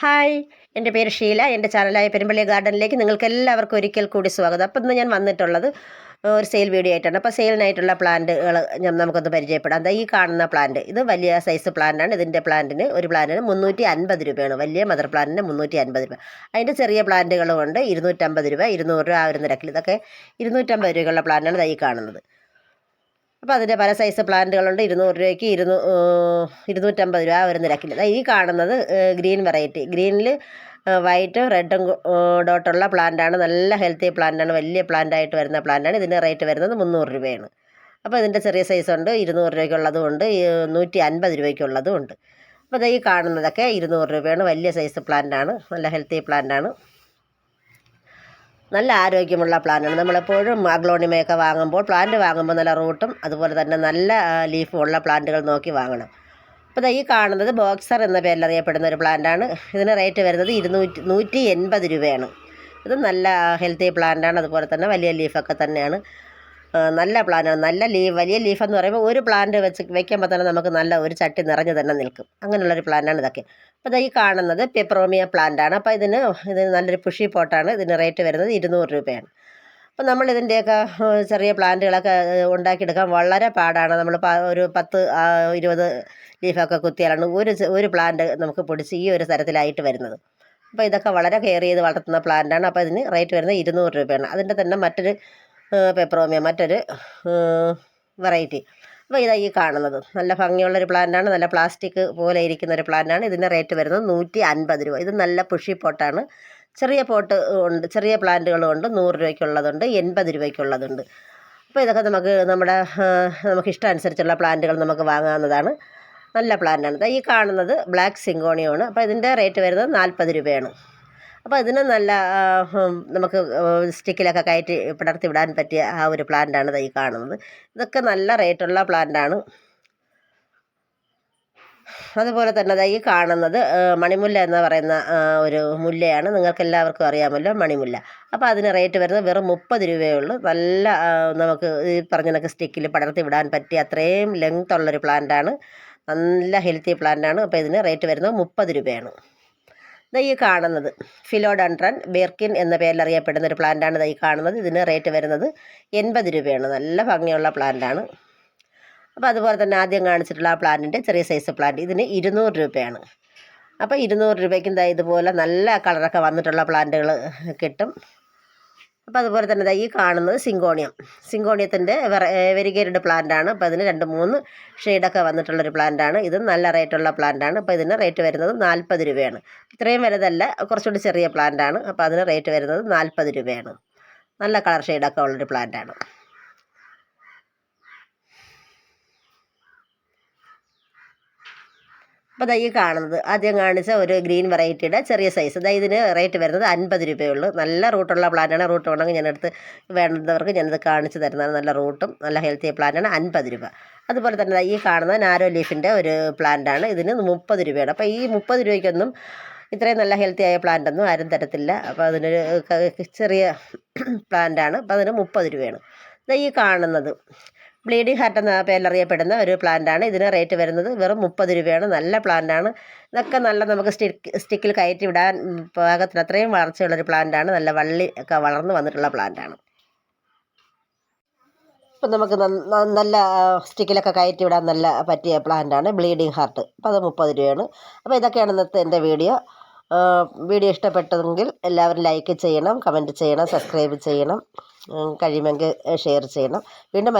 Hi. എന്റെ പേര് ഷീല. എന്റെ ചാനലായ പെരുമ്പള്ളി ഗാർഡനിലേക്ക് നിങ്ങൾക്ക് എല്ലാവർക്കും ഒരിക്കൽ കൂടി സ്വാഗതം. അപ്പം ഇന്ന് ഞാൻ വന്നിട്ടുള്ളത് ഒരു സെയിൽ വീഡിയോ ആയിട്ടാണ്. അപ്പോൾ സെയിലിനായിട്ടുള്ള പ്ലാന്റുകൾ നമുക്കൊന്ന് പരിചയപ്പെടാം. ദാ ഈ കാണുന്ന പ്ലാന്റ് ഇത് വലിയ സൈസ് പ്ലാന്റാണ്. ഇതിന്റെ പ്ലാന്റിന് ഒരു പ്ലാന്റിന് മുന്നൂറ്റി അൻപത് രൂപയാണ്. വലിയ മദർ പ്ലാന്റിന് മുന്നൂറ്റി അൻപത് രൂപ. അതിന്റെ ചെറിയ പ്ലാന്റുകളും ഉണ്ട് ഇരുന്നൂറ്റമ്പത് രൂപ ഇരുന്നൂറ് രൂപ ആ ഒരു നിരക്കിൽ. ഇതൊക്കെ ഇരുന്നൂറ്റമ്പത് രൂപയുള്ള പ്ലാന്റാണ് ഇതായി കാണുന്നത്. അപ്പോൾ അതിന്റെ പല സൈസ് പ്ലാന്റുകളുണ്ട് ഇരുന്നൂറ് രൂപയ്ക്ക് ഇരുന്നൂ ഇരുന്നൂറ്റമ്പത് രൂപ ഒരു നിരക്കിൽ ഈ കാണുന്നത് ഗ്രീൻ വെറൈറ്റി ഗ്രീനിൽ വൈറ്റും റെഡും ഡോട്ടുള്ള പ്ലാന്റാണ് നല്ല ഹെൽത്തി പ്ലാന്റാണ് വലിയ പ്ലാന്റായിട്ട് വരുന്ന പ്ലാന്റാണ് ഇതിന്റെ റേറ്റ് വരുന്നത് മുന്നൂറ് രൂപയാണ്. അപ്പോൾ ഇതിന്റെ ചെറിയ സൈസ് ഉണ്ട്. ഇരുന്നൂറ് രൂപയ്ക്കുള്ളതും ഉണ്ട്. നൂറ്റി അൻപത് രൂപയ്ക്കുള്ളതും ഉണ്ട്. അപ്പോൾ ഈ കാണുന്നതൊക്കെ ഇരുന്നൂറ് രൂപയാണ്. വലിയ സൈസ് പ്ലാന്റാണ് നല്ല ഹെൽത്തി പ്ലാന്റാണ് നല്ല ആരോഗ്യമുള്ള പ്ലാന്റാണ് നമ്മളെപ്പോഴും അഗ്ലോണിമയൊക്കെ വാങ്ങുമ്പോൾ പ്ലാന്റ് വാങ്ങുമ്പോൾ നല്ല റൂട്ടും അതുപോലെ തന്നെ നല്ല ലീഫും ഉള്ള പ്ലാന്റുകൾ നോക്കി വാങ്ങണം. അപ്പോൾ ഈ കാണുന്നത് ബോക്സർ എന്ന പേരിൽ അറിയപ്പെടുന്ന ഒരു പ്ലാന്റാണ് ഇതിന് റേറ്റ് വരുന്നത് ഇരുന്നൂറ്റി നൂറ്റി എൺപത് രൂപയാണ്. ഇത് നല്ല ഹെൽത്തി പ്ലാന്റാണ് അതുപോലെ തന്നെ വലിയ ലീഫൊക്കെ തന്നെയാണ്. നല്ല പ്ലാന്റാണ് നല്ല ലീഫ് വലിയ ലീഫ് എന്ന് പറയുമ്പോൾ ഒരു പ്ലാന്റ് വെച്ച് വെക്കുമ്പോൾ തന്നെ നമുക്ക് നല്ല ഒരു ചട്ടി നിറഞ്ഞു തന്നെ നിൽക്കും. അങ്ങനെയുള്ളൊരു പ്ലാന്റാണ് ഇതൊക്കെ. അപ്പോൾ ദാ ഈ കാണുന്നത് പെപ്രോമിയ പ്ലാന്റാണ് അപ്പോൾ ഇതിന് ഇതിന് നല്ലൊരു പുഷി പോട്ടാണ് ഇതിന് റേറ്റ് വരുന്നത് ഇരുന്നൂറ് രൂപയാണ്. അപ്പോൾ നമ്മൾ ഇതിന്റെയൊക്കെ ചെറിയ പ്ലാന്റുകളൊക്കെ ഉണ്ടാക്കിയെടുക്കാൻ വളരെ പാടാണ്. നമ്മൾ ഒരു പത്ത് ഇരുപത് ലീഫൊക്കെ കുത്തിയാലാണ് ഒരു ഒരു പ്ലാന്റ് നമുക്ക് പൊടിച്ച് ഈ ഒരു തരത്തിലായിട്ട് വരുന്നത്. അപ്പോൾ ഇതൊക്കെ വളരെ കെയർ ചെയ്ത് വളർത്തുന്ന പ്ലാന്റാണ് അപ്പോൾ ഇതിന് റേറ്റ് വരുന്നത് ഇരുന്നൂറ് രൂപയാണ്. അതിന്റെ തന്നെ മറ്റൊരു പെപ്രോമിയ മറ്റൊരു വെറൈറ്റി അപ്പോൾ ഇതാ ഈ കാണുന്നത്. നല്ല ഭംഗിയുള്ളൊരു പ്ലാന്റാണ് നല്ല പ്ലാസ്റ്റിക് പോലെ ഇരിക്കുന്ന ഒരു പ്ലാന്റാണ് ഇതിന്റെ റേറ്റ് വരുന്നത് നൂറ്റി അൻപത് രൂപ. ഇത് നല്ല പുഷി പോട്ടാണ് ചെറിയ പോട്ട് ഉണ്ട്. ചെറിയ പ്ലാന്റുകളും ഉണ്ട് നൂറ് രൂപയ്ക്കുള്ളതുണ്ട് എൺപത് രൂപയ്ക്കുള്ളതുണ്ട്. അപ്പോൾ ഇതൊക്കെ നമുക്ക് നമ്മുടെ നമുക്ക് ഇഷ്ടം അനുസരിച്ചുള്ള പ്ലാന്റുകൾ നമുക്ക് വാങ്ങാവുന്നതാണ്. നല്ല പ്ലാന്റാണ് ഈ കാണുന്നത് ബ്ലാക്ക് സിങ്കോണിയാണ് അപ്പോൾ ഇതിന്റെ റേറ്റ് വരുന്നത് നാൽപ്പത് രൂപയാണ്. അപ്പോൾ ഇതിന് നല്ല നമുക്ക് സ്റ്റിക്കിലൊക്കെ കയറ്റി പടർത്തി വിടാൻ പറ്റിയ ആ ഒരു പ്ലാന്റാണ് ഈ കാണുന്നത്. ഇതൊക്കെ നല്ല റേറ്റുള്ള പ്ലാന്റാണ് അതുപോലെ തന്നെ ദാ ഈ കാണുന്നത് മണിമുല്ല എന്ന് പറയുന്ന ഒരു മുല്ലയാണ്. നിങ്ങൾക്ക് എല്ലാവർക്കും അറിയാമല്ലോ മണിമുല്ല. അപ്പോൾ അതിന് റേറ്റ് വരുന്നത് വെറും മുപ്പത് രൂപയേ ഉള്ളൂ. നല്ല നമുക്ക് ഈ പറഞ്ഞ കണക്ക് സ്റ്റിക്കിൽ പടർത്തി വിടാൻ പറ്റിയ അത്രയും ലെങ്ത് ഉള്ളൊരു പ്ലാന്റാണ് നല്ല ഹെൽത്തി പ്ലാന്റാണ് അപ്പോൾ ഇതിന് റേറ്റ് വരുന്നത് മുപ്പത് രൂപയാണ്. ഈ കാണുന്നത്. ഫിലോഡൻട്രൻ ബെർക്കിൻ എന്ന പേരിൽ അറിയപ്പെടുന്ന ഒരു പ്ലാന്റാണ് ഈ കാണുന്നത്. ഇതിന് റേറ്റ് വരുന്നത് എൺപത് രൂപയാണ്. നല്ല ഭംഗിയുള്ള പ്ലാന്റാണ് അപ്പോൾ അതുപോലെ തന്നെ ആദ്യം കാണിച്ചിട്ടുള്ള ആ പ്ലാന്റിന്റെ ചെറിയ സൈസ് പ്ലാന്റ് ഇതിന് ഇരുന്നൂറ് രൂപയാണ്. അപ്പോൾ ഇരുന്നൂറ് രൂപയ്ക്കും ഇതുപോലെ നല്ല കളറൊക്കെ വന്നിട്ടുള്ള പ്ലാന്റുകൾ കിട്ടും. അപ്പോൾ അതുപോലെ തന്നെ ഈ കാണുന്നത് സിങ്കോണിയം. സിങ്കോണിയത്തിന്റെ വെരിഗേറ്റഡ് പ്ലാന്റാണ് അപ്പോൾ അതിന് രണ്ട് മൂന്ന് ഷെയ്ഡൊക്കെ വന്നിട്ടുള്ളൊരു പ്ലാന്റാണ് ഇത് നല്ല റേറ്റുള്ള പ്ലാന്റാണ് അപ്പോൾ ഇതിന് റേറ്റ് വരുന്നത് നാൽപ്പത് രൂപയാണ്. ഇത്രയും വലുതല്ല കുറച്ചുകൂടി ചെറിയ പ്ലാന്റാണ് അപ്പോൾ അതിന് റേറ്റ് വരുന്നത് നാൽപ്പത് രൂപയാണ്. നല്ല കളർ ഷെയ്ഡൊക്കെ ഉള്ളൊരു പ്ലാന്റാണ് അപ്പോൾ ഈ കാണുന്നത്. ആദ്യം കാണിച്ച ഒരു ഗ്രീൻ വെറൈറ്റിയുടെ ചെറിയ സൈസ്. ദാ ഇതിന് റേറ്റ് വരുന്നത് അൻപത് രൂപയുള്ളൂ. നല്ല റൂട്ടുള്ള പ്ലാന്റാണ് റൂട്ട് വേണമെങ്കിൽ ഞാനെടുത്ത് വേണ്ടുന്നവർക്ക് ഞാനത് കാണിച്ചു തരുന്നതാണ്. നല്ല റൂട്ടും നല്ല ഹെൽത്തി പ്ലാന്റാണ് അൻപത് രൂപ. അതുപോലെ തന്നെ ഈ കാണുന്ന നാരോ ലീഫിന്റെ ഒരു പ്ലാന്റാണ്. ഇതിന് മുപ്പത് രൂപയാണ്. അപ്പോൾ ഈ മുപ്പത് രൂപയ്ക്കൊന്നും ഇത്രയും നല്ല ഹെൽത്തി ആയ പ്ലാന്റ് ഒന്നും ആരും തരത്തില്ല. അപ്പോൾ അതിനൊരു ചെറിയ പ്ലാന്റാണ്. അപ്പോൾ അതിന് മുപ്പത് രൂപയാണ്. ഈ കാണുന്നത്. ബ്ലീഡിംഗ് ഹാർട്ട് എന്ന പേരിലറിയപ്പെടുന്ന ഒരു പ്ലാന്റാണ്. ഇതിന് റേറ്റ് വരുന്നത് വെറും മുപ്പത് രൂപയാണ്. നല്ല പ്ലാന്റാണ്. ഇതൊക്കെ നല്ല നമുക്ക് സ്റ്റിക്ക് സ്റ്റിക്കിൽ കയറ്റി വിടാൻ പാകത്തിന് അത്രയും വളർച്ചയുള്ളൊരു പ്ലാന്റാണ്. നല്ല വള്ളി ഒക്കെ വളർന്നു വന്നിട്ടുള്ള പ്ലാന്റാണ്. ഇപ്പം നമുക്ക് നല്ല സ്റ്റിക്കിലൊക്കെ കയറ്റി വിടാൻ നല്ല പറ്റിയ പ്ലാന്റാണ് ബ്ലീഡിംഗ് ഹാർട്ട്. അപ്പോൾ അത് മുപ്പത് രൂപയാണ്. അപ്പോൾ ഇതൊക്കെയാണ് ഇന്നത്തെ എന്റെ വീഡിയോ. വീഡിയോ ഇഷ്ടപ്പെട്ടതെങ്കിൽ എല്ലാവരും ലൈക്ക് ചെയ്യണം കമന്റ് ചെയ്യണം സബ്സ്ക്രൈബ് ചെയ്യണം കഴിയുമെങ്കിൽ ഷെയർ ചെയ്യണം. വീണ്ടും